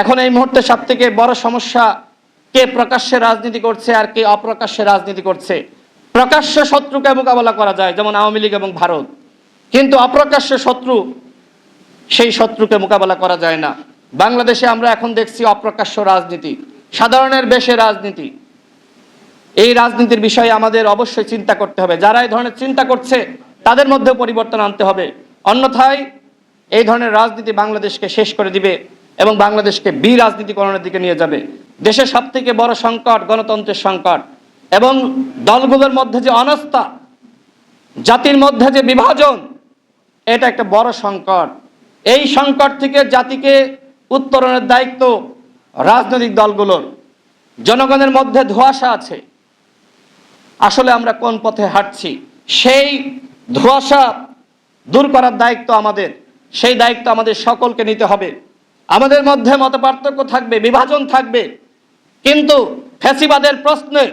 এখন এই মুহূর্তে সব থেকে বড় সমস্যা, কে প্রকাশ্যে রাজনীতি করছে আর কে অপ্রকাশ্যে রাজনীতি করছে। প্রকাশ্য শত্রুকে মোকাবেলা করা যায়, যেমন আওয়ামী লীগ এবং ভারত। কিন্তু অপ্রকাশ্য শত্রু, সেই শত্রুকে মোকাবেলা করা যায় না। বাংলাদেশে আমরা এখন দেখছি অপ্রকাশ্য রাজনীতি, সাধারণের বেশে রাজনীতি। এই রাজনীতির বিষয়ে আমাদের অবশ্যই চিন্তা করতে হবে। যারা এই ধরনের চিন্তা করছে, তাদের মধ্যে পরিবর্তন আনতে হবে। অন্যথায় এই ধরনের রাজনীতি বাংলাদেশকে শেষ করে দিবে। এবং বাংলাদেশকে বি রাজনীতিকরণের দিকে নিয়ে যাবে। দেশের সব থেকে বড় সংকট গণতন্ত্রের সংকট এবং দলগুলোর মধ্যে যে অনাস্থা, জাতির মধ্যে যে বিভাজন, এটা একটা বড় সংকট। এই সংকট থেকে জাতিকে উত্তরণের দায়িত্ব রাজনৈতিক দলগুলোর। জনগণের মধ্যে ধোঁয়াশা আছে। আসলে আমরা কোন পথে হাঁটছি? সেই ধোঁয়াশা দূর করার দায়িত্ব আমাদের। সেই দায়িত্ব আমাদের সকলকে নিতে হবে। আমাদের মধ্যে মত পার্থক্য থাকবে, বিভাজন থাকবে। কিন্তু ফ্যাসিবাদের প্রশ্নে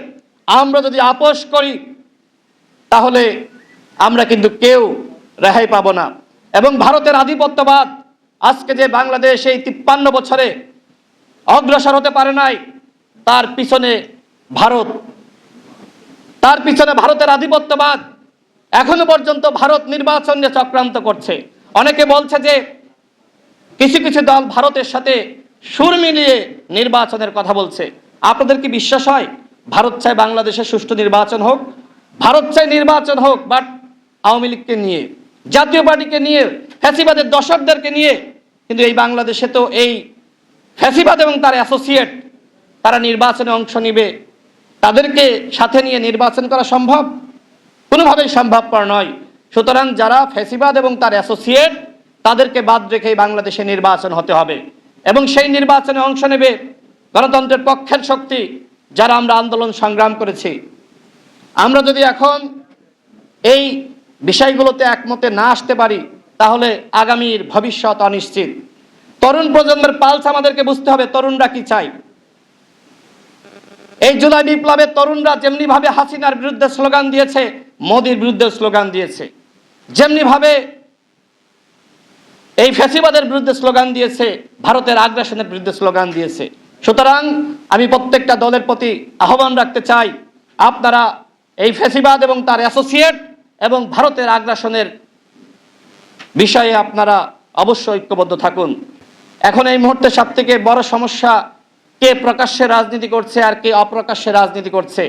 আমরা যদি আপোষ করি, তাহলে আমরা কিন্তু কেউ রেহাই পাবো না। এবং ভারতের আধিপত্যবাদ আজকে যে বাংলাদেশ এই তিপ্পান্ন বছরে অগ্রসর হতে পারে নাই, তার পিছনে ভারত। তার পিছনে ভারতের আধিপত্যবাদ এখনও পর্যন্ত ভারত নির্বাচন নিয়ে চক্রান্ত করছে। অনেকে বলছে যে কিছু কিছু দল ভারতের সাথে সুর মিলিয়ে নির্বাচনের কথা বলছে। আপনাদের কি বিশ্বাস হয়? ভারত চায় বাংলাদেশে সুষ্ঠু নির্বাচন হোক, ভারত চায় নির্বাচন হোক বাট আওয়ামী লীগকে নিয়ে, জাতীয় পার্টিকে নিয়ে, ফ্যাসিবাদের দর্শকদেরকে নিয়ে, কিন্তু এই বাংলাদেশে তো এই ফ্যাসিবাদ এবং তার অ্যাসোসিয়েট, তারা নির্বাচনে অংশ নিবে, তাদেরকে সাথে নিয়ে নির্বাচন করা সম্ভব? কোনোভাবেই সম্ভবপর নয়। সুতরাং যারা ফ্যাসিবাদ এবং তার অ্যাসোসিয়েট তাদেরকে বাদ রেখে বাংলাদেশে নির্বাচন হতে হবে। এবং সেই নির্বাচনে অংশ নেবে গণতন্ত্রের পক্ষের শক্তি যারা আমরা আন্দোলন সংগ্রাম করেছি। আমরা যদি এখন এই বিষয়গুলোতে একমতে না আসতে পারি, তাহলে আগামীর ভবিষ্যৎ অনিশ্চিত। তরুণ প্রজন্মের পালস আমাদেরকে বুঝতে হবে, তরুণরা কি চায়? এই জুলাই বিপ্লবের তরুণরা যেমনি ভাবে হাসিনার বিরুদ্ধে স্লোগান দিয়েছে, মোদির বিরুদ্ধে স্লোগান দিয়েছে। যেমনি ভাবে এই ফ্যাসিবাদের বিরুদ্ধে স্লোগান দিয়েছে, ভারতের আগ্রাসনের বিরুদ্ধে স্লোগান দিয়েছে। সুতরাং আমি প্রত্যেকটা দলের প্রতি আহ্বান রাখতে চাই, আপনারা এই ফ্যাসিবাদ এবং তার অ্যাসোসিয়েট এবং ভারতের আগ্রাসনের বিষয়ে আপনারা অবশ্যই ঐক্যবদ্ধ থাকুন। এখন এই মুহূর্তে সব থেকে বড় সমস্যা, কে প্রকাশ্যে রাজনীতি করছে আর কে অপ্রকাশ্যে রাজনীতি করছে।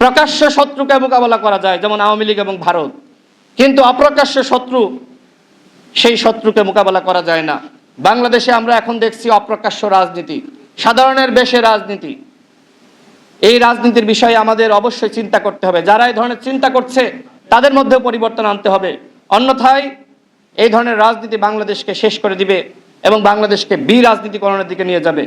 প্রকাশ্য শত্রুকে মোকাবেলা করা যায়, যেমন আওয়ামী লীগ এবং ভারত। কিন্তু অপ্রকাশ্য শত্রু সেই শত্রুকে মোকাবেলা করা যায় না। বাংলাদেশে আমরা এখন দেখছি অপ্রকাশ্য রাজনীতি, সাধারণের বেশে রাজনীতি। এই রাজনীতির বিষয়ে আমাদের অবশ্যই চিন্তা করতে হবে। যারা এই ধরনের চিন্তা করছে, তাদের মধ্যে পরিবর্তন আনতে হবে। অন্যথায় এই ধরনের রাজনীতি বাংলাদেশকে শেষ করে দিবে এবং বাংলাদেশকে বি রাজনীতিকরণের দিকে নিয়ে যাবে।